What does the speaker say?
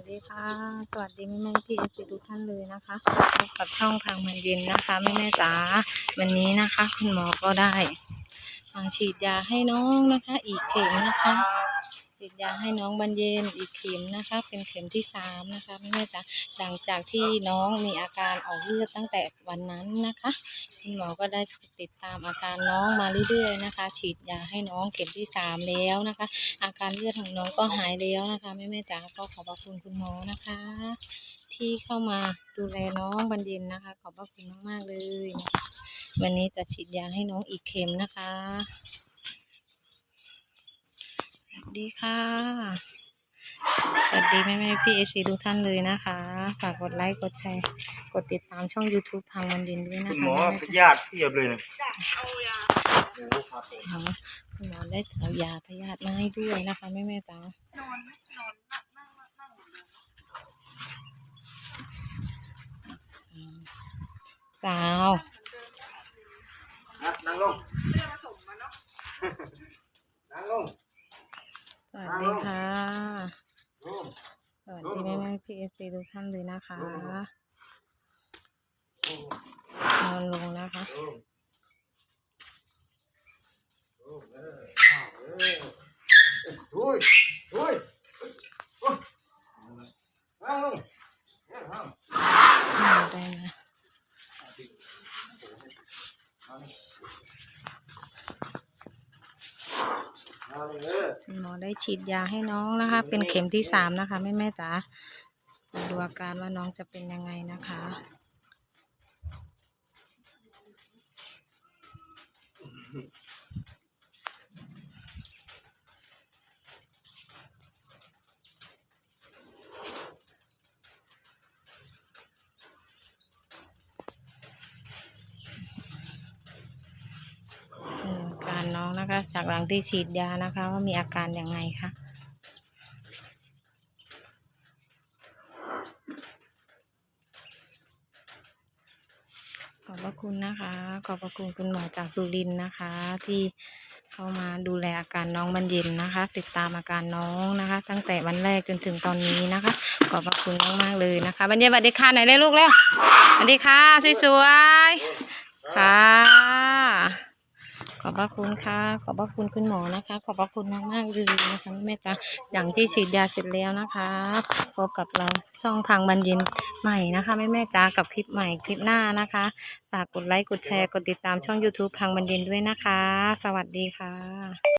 วัสดีค่ะ สวัสดีแม่แม่พี่เอฟทุกท่านเลยนะคะพบกับช่องทางมันเย็นนะคะแม่แม่จ๋าวันนี้นะคะ คุณหมอก็ได้มาฉีดยาให้น้องนะคะ อีกเข็มนะคะ ฉีดยาให้น้องบรรเย็นอีกเข็มนะคะ เป็นเข็มที่สามนะคะแม่จ๋าหลังจากที่น้องมีอาการออกเลือดตั้งแต่วันนั้นนะคะคุณหมอก็ได้ติดตามอาการน้องมาเรื่อยๆนะคะ ฉีดยาให้น้องเข็มที่สามแล้วนะคะ อาการเลือดของน้องก็หายแล้วนะคะแม่แม่จ๋าก็ขอบพระคุณคุณหมอนะคะ ที่เข้ามาดูแลน้องบรรเย็นนะคะ ขอบพระคุณมากๆเลยนะคะวันนี้จะฉีดยาให้น้องอีกเข็มนะคะ ดีค่ะ สวัสดีแม่แม่ๆพี่เอซีทุกท่านเลยนะคะ ฝากกดไลค์ กดแชร์ กดติดตามช่อง YouTube ทางบรรเย็นด้วยนะคุณหคะมอแม่ๆญาติเพียบเลยนะหมอคุณหมอได้เอายาพยาธิมาให้ด้วยนะคะแม่แม่ๆจ๋า สาว นะนั่งลงนั่งลง สวัสดีค่ะลงสวัสดีแม่แม่พีเอฟซีทุกท่านเลยนะคะลงนอนลงนะคะลงลงเอออ้าวเออเฮ้ยเฮ้ยเฮ้ยนั่งลงนั่งลงได้ไหม นั่งลงเออ คุณ หมอได้ฉีดยาให้น้องนะคะ เป็นเข็มที่สามนะคะแม่แม่จ๋ามาดูอาการว่าน้องจะเป็นยังไงนะคะ อืมอาการ น้องนะคะ จากหลังที่ฉีดยานะคะ ว่ามีอาการอยังไงคะขอบพระคุณนะคะ ขอบพระคุณคุณหมอจากสุรินนะคะ ที่เข้ามาดูแลอาการน้องบรรเย็นนะคะ ติดตามอาการน้องนะคะ ตั้งแต่วันแรกจนถึงตอนนี้นะคะ ขอบพระคุณมากๆเลยนะคะบรรเย็นสวัสดีค่ะไหนเลยลูกเร็วสวัสดีค่ะสวยๆค่ะ ขอบพระคุณค่ะ ขอบพระคุณคุณหมอนะคะ ขอบพระคุณมากมากเลยนะคะแม่ตาอย่างที่ฉีดยาเสร็จแล้วนะคะพบกับเราช่องทางบรรยินใหม่นะคะแม่แม่จ้ากับคลิปใหม่คลิปหน้านะคะฝากกดไลค์กดแชร์กดติดตามช่อง YouTube ทางบรรยินด้วยนะคะ สวัสดีค่ะ